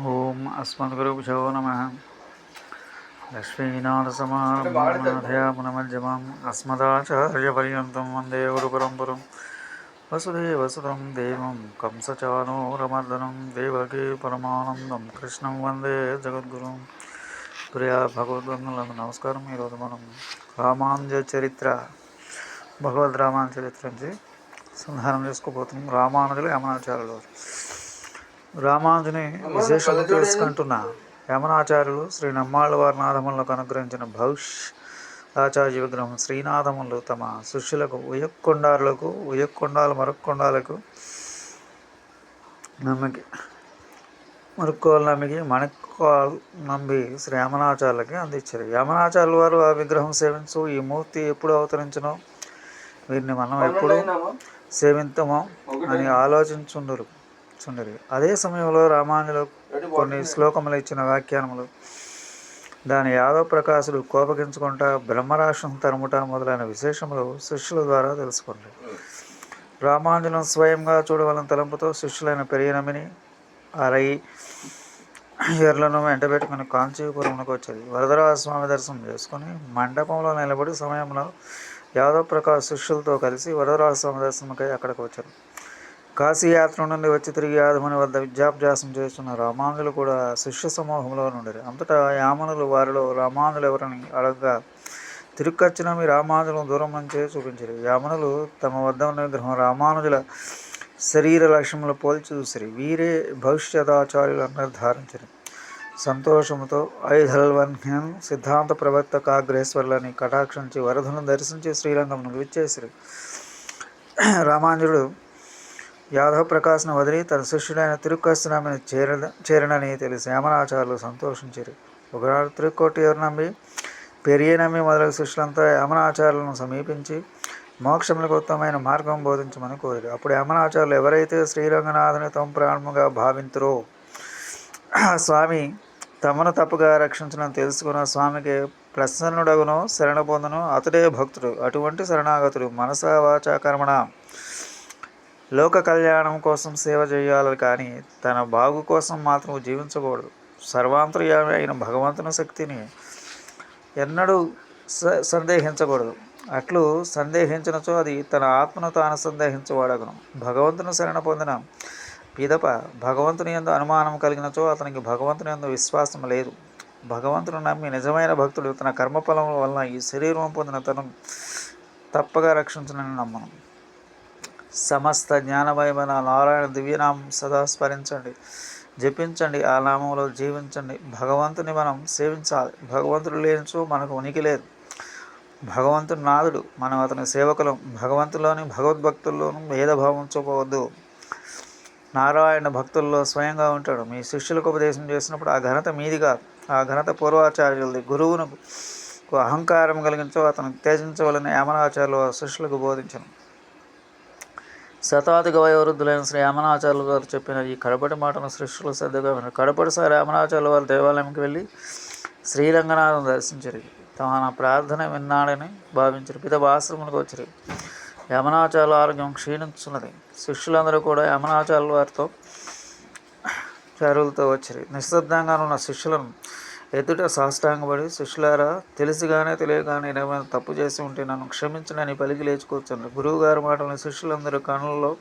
ఓం అస్మద్గురుభ్యో నమ. లక్ష్మీనాథసమారమధ్యామునమజ్జమాం అస్మదాచార్యపర్యంతం వందే గురుపరంపరం. వసుదేవసుతం దేవం కంసచానూరమర్దనం దేవకీ పరమానందం కృష్ణం వందే జగద్గురుం. ప్రియా భగవద్బంధులకు నమస్కారం. ఈరోజు మనం రామానుజ చరిత్ర భగవద్ రామానుజ చరిత్ర నుంచి సంధానం చేసుకోబోతున్నాం. రామానుజులు యమనాచార్యులు. వారు. రామానుజుని విశేషంగా తెలుసుకుంటున్న. యమనాచార్యులు శ్రీ నమ్మాళ్ళ వారి నాథములకు అనుగ్రహించిన భవిష్ ఆచార్య విగ్రహం శ్రీనాథములు తమ శిష్యులకు ఉయక్కొండారులకు ఉయక్కొండాలు మరొక్కొండాలకు నమ్మకి మరుక్కోలు నమ్మికి మణిక్కోలు నంబి శ్రీ యమనాచార్యులకి అందించారు. యమనాచార్యుల వారు ఆ విగ్రహం సేవించు ఈ మూర్తి ఎప్పుడు అవతరించనో? వీరిని మనం ఎప్పుడు సేవింతమో అని ఆలోచించుండరు. చుండరు అదే సమయంలో రామానుజులు కొన్ని శ్లోకములు ఇచ్చిన వ్యాఖ్యానములు. దాని యాదవ ప్రకాశుడు కోపగించుకుంటా బ్రహ్మరాష్ట్రం తరుముట మొదలైన విశేషములు శిష్యుల ద్వారా తెలుసుకోండి. రామానుజులను స్వయంగా చూడవలన తలంపుతో శిష్యులైన పెరియనమిని అరై ఎర్లను వెంటబెట్టుకుని కాంచీపురంలోకి వచ్చేది వరదరాజ స్వామి దర్శనం చేసుకుని మండపంలో నిలబడి సమయంలో యాదవ్ ప్రకాశ్ శిష్యులతో కలిసి వరదరాజ స్వామి అక్కడికి వచ్చారు కాశీయాత్ర నుండి వచ్చి తిరిగి యాదముని వద్ద విద్యాభ్యాసం చేస్తున్న రామానుజులు కూడా శిష్య సమూహంలో నుండి అంతటా యామనులు వారిలో రామానుజులు ఎవరని అడగగా తిరుక్కచ్చిన మీ రామానుజులను దూరం నుంచే చూపించారు. యామనులు తమ వద్ద ఉన్న విగ్రహం రామానుజుల శరీర లక్ష్యములు పోల్చి చూసిరి. వీరే భవిష్యదాచార్యులు నిర్ధారించారు సంతోషముతో ఐధల్వన్యం సిద్ధాంత ప్రవక్త కాగ్రేశ్వర్లని కటాక్షించి వరధులను దర్శించి శ్రీరంగంను విచ్చేసిరి. రామానుజుడు యాదవ ప్రకాశ్ను వదిలి తన శిష్యుడైన తిరుక్కస్నామిని చేర చేరనని తెలిసి యమనాచార్యులు సంతోషించారు. ఒకనాడు తిరుక్కోటి ఎవరు నమ్మి పెరియ నమ్మి మొదలగు శిష్యులంతా యమనాచార్యులను సమీపించి మోక్షములకు ఉత్తమమైన మార్గం బోధించమని కోరారు. అప్పుడు యమనాచార్యులు ఎవరైతే శ్రీరంగనాథుని తమ ప్రాణముగా భావింతురో స్వామి తమను తప్పుగా రక్షించడం తెలుసుకున్న స్వామికి ప్రసన్నుడగును శరణ పొందును అతడే భక్తుడు అటువంటి శరణాగతుడు మనసా వాచా కర్మణ. లోక కళ్యాణం కోసం సేవ చేయాలి కానీ తన బాగు కోసం మాత్రం జీవించకూడదు. సర్వాంతర్యామి అయిన భగవంతుని శక్తిని ఎన్నడూ స సందేహించకూడదు. అట్లు సందేహించినచో అది తన ఆత్మను తాను సందేహించవాడగను. భగవంతుని శరణ పొందిన పిదప భగవంతుని ఎందు అనుమానం కలిగినచో అతనికి భగవంతుని ఎందు విశ్వాసం లేదు. భగవంతుని నమ్మి నిజమైన భక్తుడు తన కర్మఫలం వలన ఈ శరీరం పొందిన తను తప్పగా రక్షించనని నమ్మను. సమస్త జ్ఞానమయమైన నారాయణ దివ్యనామం సదా స్మరించండి. జపించండి ఆ నామంలో జీవించండి. భగవంతుని మనం సేవించాలి. భగవంతుడు లేనిచో మనకు ఉనికి లేదు. భగవంతుడు నాదుడు మనం అతని సేవకులం. భగవంతులోని భగవద్భక్తుల్లోనూ భేదభావం చూపవద్దు నారాయణ భక్తుల్లో స్వయంగా ఉంటాడు. మీ శిష్యులకు ఉపదేశం చేసినప్పుడు ఆ ఘనత మీది కాదు. ఆ ఘనత పూర్వాచార్యులది. గురువునకు అహంకారం కలిగించో అతను త్యజించవలని యమనాచార్యులు శిష్యులకు బోధించను. శతాధిక వయోవృద్ధులైన శ్రీ యమనాచార్యులు గారు చెప్పిన ఈ కడపటి మాటను శిష్యులు శ్రద్ధగా విన్నారు కడపటిసారి యమనాచార్యులు వారి దేవాలయంకి వెళ్ళి శ్రీరంగనాథం దర్శించరు. తమ ప్రార్థన విన్నాడని భావించరు. పిత ఆశ్రమంలోకి వచ్చారు. యమనాచార్యుల ఆరోగ్యం క్షీణించున్నది. శిష్యులందరూ కూడా యమనాచార్యుల వారితో చారులతో వచ్చారు. నిశ్శబ్దంగా ఉన్న శిష్యులను ఎదుట సాష్టాంగపడి శిష్యులారా తెలిసిగానే తెలియగానే ఏమైనా తప్పు చేసి ఉంటే నన్ను క్షమించనని పలికి లేచుకొచ్చాను గురువుగారి మాటలను శిష్యులందరూ కనులలో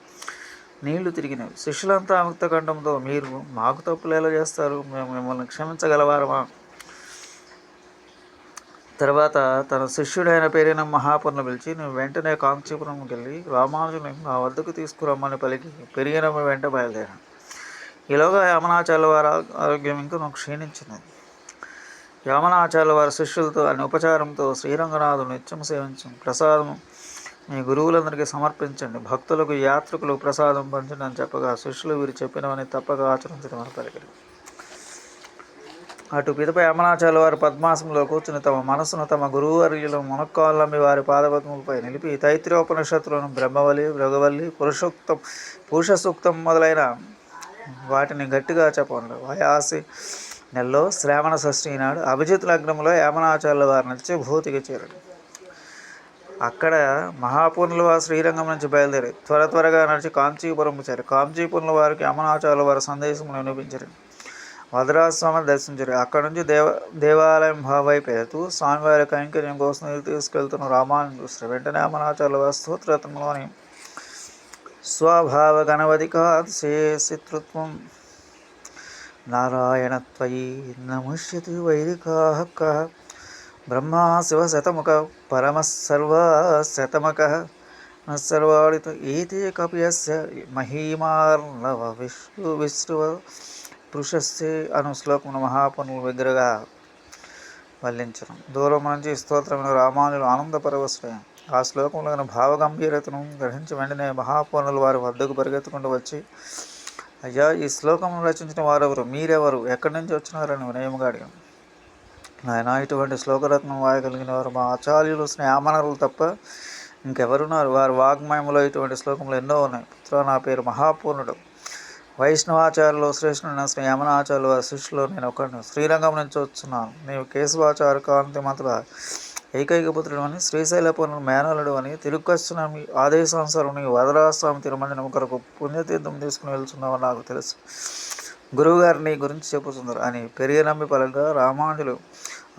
నీళ్ళు తిరిగినవి. శిష్యులంతా ముక్త కంఠంతో మీరు మాకు తప్పులు ఎలా చేస్తారు? మేము మిమ్మల్ని క్షమించగలవారమా? తర్వాత తన శిష్యుడైన పేరైన మహాపుర్ను పిలిచి నువ్వు వెంటనే కాంచీపురంకి వెళ్ళి రామానుజుని నా వద్దకు తీసుకురమ్మని పలికి పెరిగినమ్మ వెంట బయలుదేరాను ఈలోగా యమనాచార్యుల వారి ఆరోగ్యం ఇంకా నాకు యామనాచార్య వారి శిష్యులతో అని ఉపచారంతో శ్రీరంగనాథుని నిత్యం సేవించం. ప్రసాదం మీ గురువులందరికీ సమర్పించండి. భక్తులకు యాత్రికులు ప్రసాదం పంచండి అని చెప్పగా శిష్యులు వీరు చెప్పినవని తప్పక ఆచరించడం అని పలికిరి అటు పిదపై యమనాచార్య వారి పద్మాసంలో కూర్చుని తమ మనసును తమ గురువర్యులు మునక్కాళ్ళమ్మి వారి పాదపద్మలపై నిలిపి తైత్రోపనిషత్తులను బ్రహ్మవల్లి భృగవల్లి పురుషోక్తం పురుష సూక్తం మొదలైన వాటిని గట్టిగా చెప్పండి వయాసి నెలలో శ్రావణ షష్ఠి నాడు అభిజిత్ లగ్నంలో యామనాచార్యుల వారి నడిచి భూతికి చేరాడు. అక్కడ మహాపూర్ణుల వారు శ్రీరంగం నుంచి బయలుదేరి త్వర త్వరగా నడిచి కాంచీపురం చేరారు కాంచీపురంలో వారికి యమనాచార్యుల వారి సందేశం వినిపించారు. వదరాస్వామిని దర్శించారు. అక్కడ నుంచి దేవ దేవాలయం వైపు వెళ్తూ స్వామివారి కైంకర్యం కోసం తీసుకెళ్తున్న రామాన్ని చూస్తారు వెంటనే యమనాచార్యుల వారి స్తోత్రత్వంలోని స్వభావ గణవధిక శేషితృత్వం నారాయణత్వయి నముష్యతి వైదికాః కः. బ్రహ్మా శివశతముఖ పరమసర్వశతమక సర్వాడిత ఏతే కపియస్య మహీమార్ణవ విష్ణు విష్ణువ పురుషస్సే అను శ్లోకమును మహాపనులు విగ్రగా వల్లించడం దూరం నుంచి స్తోత్రమైన రామానులు ఆనందపరవశులైన ఆ శ్లోకంలో భావగంభీరతను గ్రహించి వెంటనే మహాపనులు వారి వద్దకు పరిగెత్తుకుంటూ వచ్చి అయ్యా ఈ శ్లోకం రచించిన వారెవరు? మీరెవరు? ఎక్కడి నుంచి వచ్చినారని వినయముగా అడిగాను ఆయన ఇటువంటి శ్లోకరత్నం వాయగలిగిన వారు మా ఆచార్యులు స్నేహమనరులు తప్ప ఇంకెవరున్నారు? వారి వాగ్మయంలో ఇటువంటి శ్లోకములు ఎన్నో ఉన్నాయి. పుత్ర నా పేరు మహాపూర్ణుడు. వైష్ణవాచార్యులు శ్రేష్ఠుడైన శ్రీ యమనాచార్యులు వారి శిష్యులు నేను ఒకరిని శ్రీరంగం నుంచి వచ్చున్నాను నీవు కేశవాచార్య కాంతి మతుల ఏకైక పుత్రుడు అని శ్రీశైలపురం మేనలుడు అని తిరుక్కస్వామి మీ ఆదేశానుసారం వదరాస్వామి తిరుమంజనం కొరకు పుణ్యతీర్థం తీసుకుని వెళ్తున్నావు నాకు తెలుసు. గురువుగారిని గురించి చెప్పుతున్నారు. అని పెరిగి నమ్మి పలుగా రామానుజులు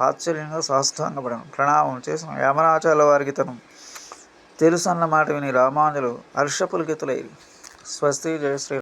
ఆశ్చర్యంగా సాష్టాంగపడను ప్రణామం చేసిన యమనాచార్య వారికి తను తెలుసు అన్నమాట విని రామానుజులు హర్షపులకితులై స్వస్తి జయ శ్రీ